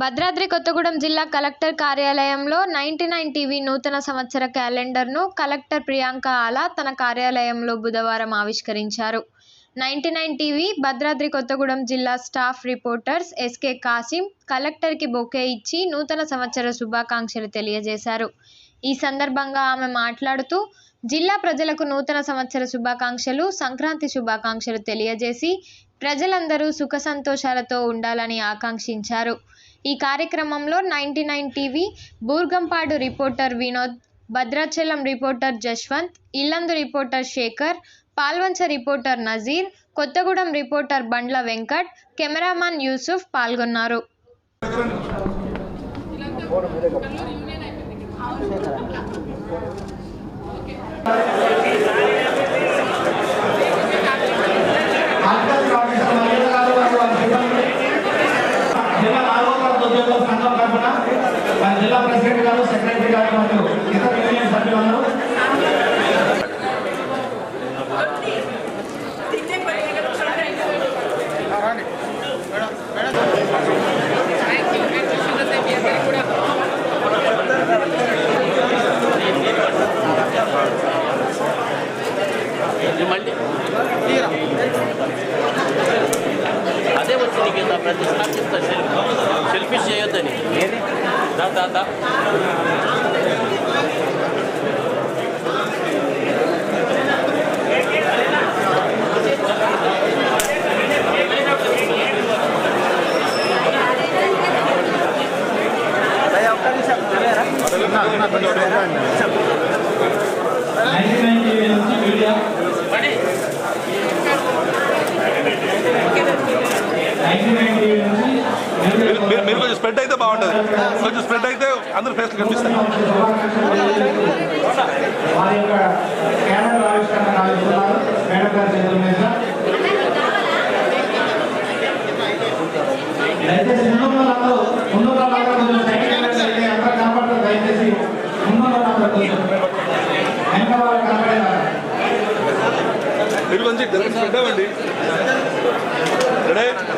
భద్రాద్రి కొత్తగూడెం జిల్లా కలెక్టర్ కార్యాలయంలో ninety nine TV నూతన సంవత్సర క్యాలెండర్ను కలెక్టర్ ప్రియాంక ఆలా తన కార్యాలయంలో బుధవారం ఆవిష్కరించారు. Ninety nine TV Bhadradri Kothagudem జిల్లా స్టాఫ్ రిపోర్టర్స్ ఎస్కే కాసిం కలెక్టర్కి బొకే ఇచ్చి నూతన సంవత్సర శుభాకాంక్షలు తెలియజేశారు. ఈ సందర్భంగా ఆమె మాట్లాడుతూ జిల్లా ప్రజలకు నూతన సంవత్సర శుభాకాంక్షలు సంక్రాంతి శుభాకాంక్షలు తెలియజేసి ప్రజలందరూ సుఖ సంతోషాలతో ఉండాలని ఆకాంక్షించారు. ఈ కార్యక్రమంలో ninety nine TV Burgampadu reporter Vinod Bhadrachalam reporter Jaswanth Yellandu reporter Sekhar Palvancha reporter Nazeer Kothagudem reporter Bandla Venkat cameraman Yusuf పాల్గొన్నారు. mantap. Thank you. స్ప్రెడ్ అయితే బాగుంటుంది. కొంచెం స్ప్రెడ్ అయితే అందరు ఫేస్లు కనిపిస్తాయి. మీరు కొంచెం స్ప్రెడ్ అవ్వండి. కావిస్తున్నారు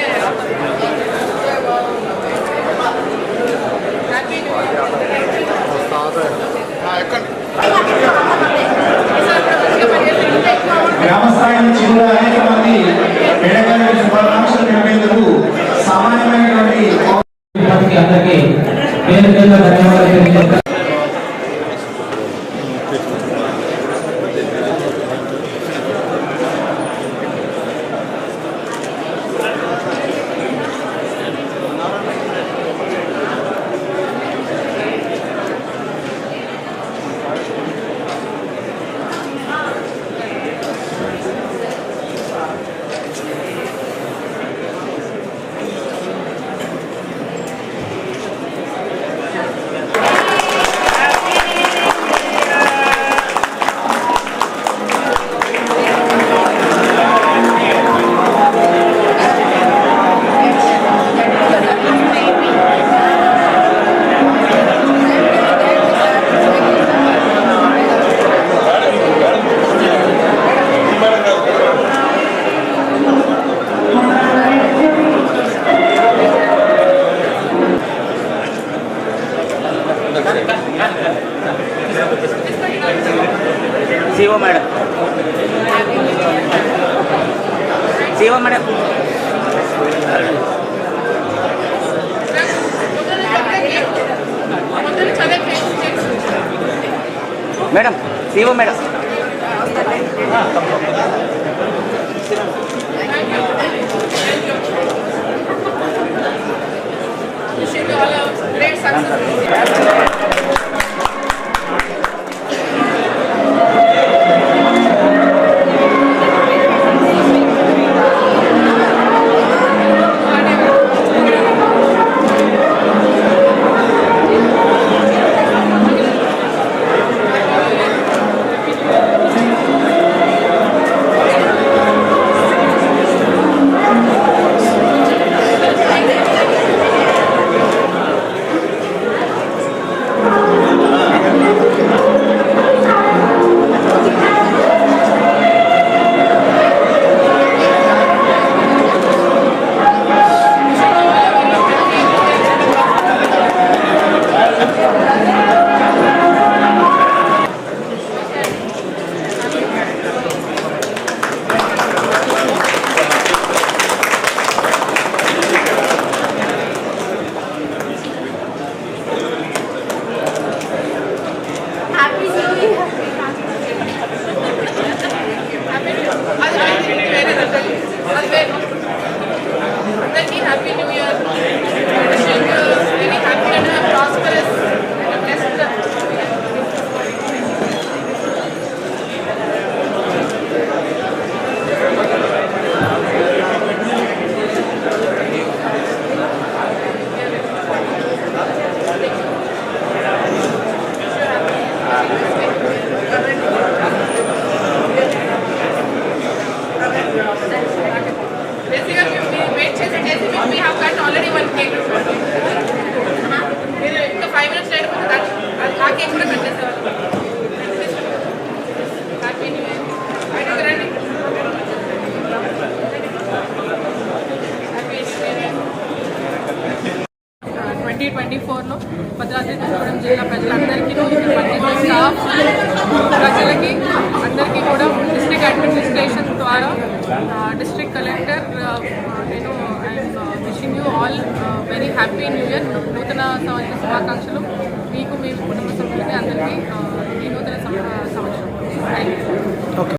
Shiva madam Shiva madam madam Shiva madam successful. Amen. Twenty ఫోర్లో భద్రాద్రి తూర్పురం జిల్లా ప్రజలందరికీ స్టాఫ్ ప్రజలకి అందరికీ కూడా డిస్ట్రిక్ట్ అడ్మినిస్ట్రేషన్ ద్వారా డిస్ట్రిక్ట్ కలెక్టర్ నేను wishing you all very happy new year నూతన సంవత్సర శుభాకాంక్షలు. మీకు మీ కుటుంబ సభ్యులకి అందరికీ ఈ నూతన సంవత్సరం. Thank you